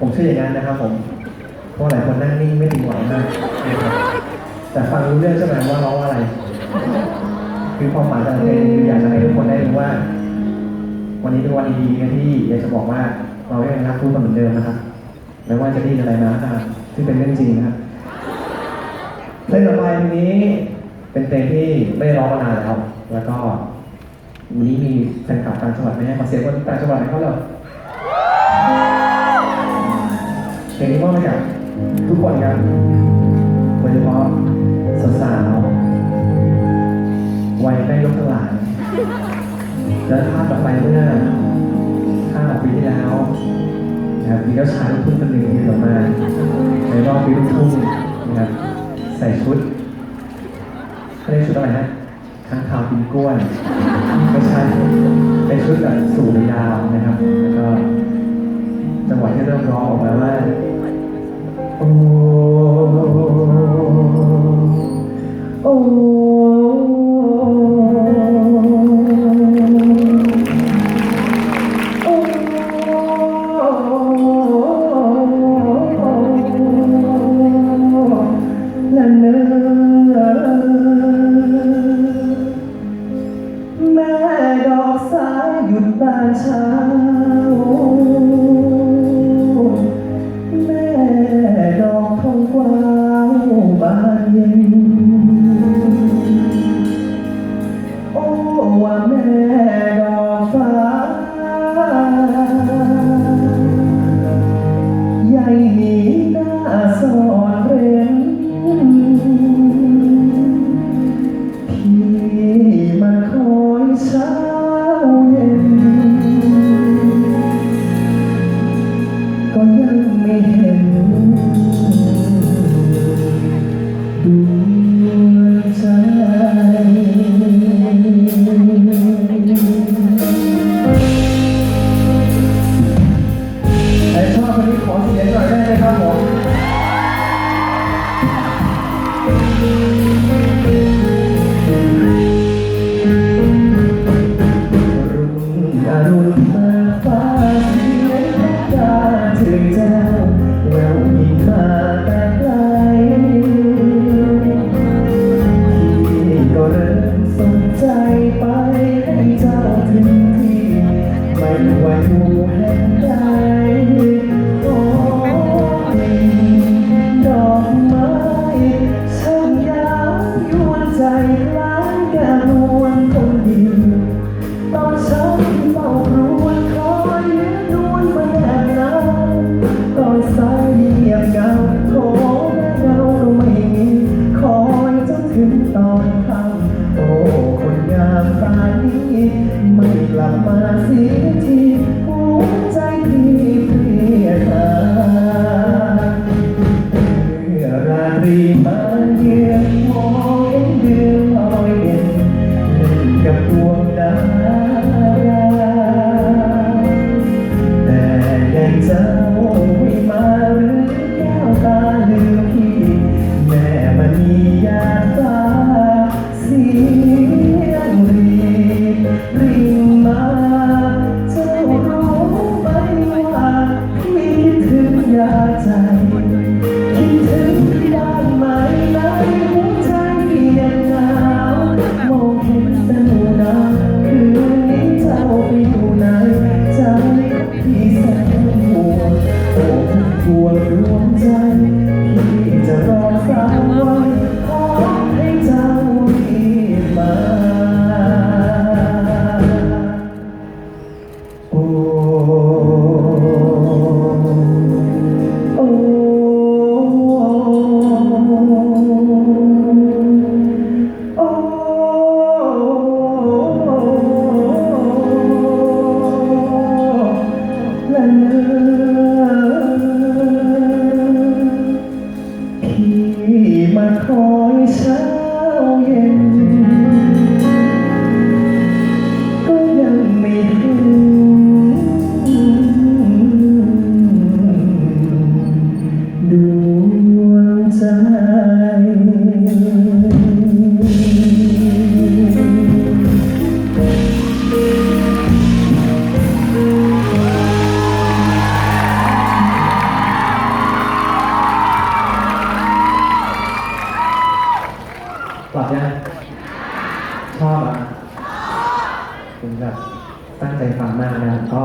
ผมเชื่ออย่างนั้นนะครับผมเพราะหลายคนนั่งนิ่งไม่ถึงไหวมากนะครับแต่ฟังรู้เรื่องใช่ไหมว่าร้องอะไร คือความหมายจากเพลงคืออยากจะให้ทุกคนได้รู้ว่า วันนี้เป็นวันดีๆนะที่อยากจะบอกว่าเรายังรักทุกคนเหมือนเดิมนะครับไม่ว่าจะด้ยินอะไรมาก็ตามที่เป็นเรื่องจริงนะครับเพลงต่อไปเพลงนี้เป็นเพลงที่ไม่ร้องมานานแล้วแล้วก็วันนี้มีแฟนคลับต่างจังหวัดไหมฮะขอเสียงคนต่างจังหวัดให้เขาเลย เพลงนี้มอบให้กับทุกคนครับโดยเฉพาะสาวๆวัยใกล้ยกทั้งหลายแล้วภาพต่อไปเมื่อห้าปีที่แล้วนะครับมีเจ้าชายลูกทุ่งคนหนึ่งที่ออกมาในรอบปีลูกทุ่งนะครับใส่ชุดเขาเรียกชุดอะไรนะข้างคาวกินกล้วยไม่ใช่เป็นชุดแบบสูงยาวนะครับแล้วก็ จังหวะที่เริ่มร้องออกมาว่าโอ้โอ้แม่ดอกสายหยุดบานช้า บานเย็นโอ้ว่าแม่ดอกฟ้า อบคนนี้ขอเสี โอ้คนงามตานี้ไม่กลับมาเสียที ยฟังมากนะครับก็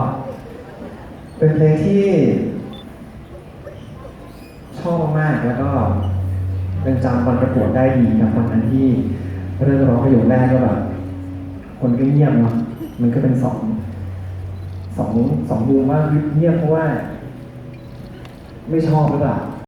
เป็นเพลงที่ ชอบมากแล้วก็ยังจำวันประกวดได้ดีกับวันนั้นที่เริ่มร้องประโยคแรกก็แบบคนก็เงียบเนาะมันก็เป็นสองสองสองมุมว่าเงียบเพราะว่า ไม่ชอบหรือเปล่า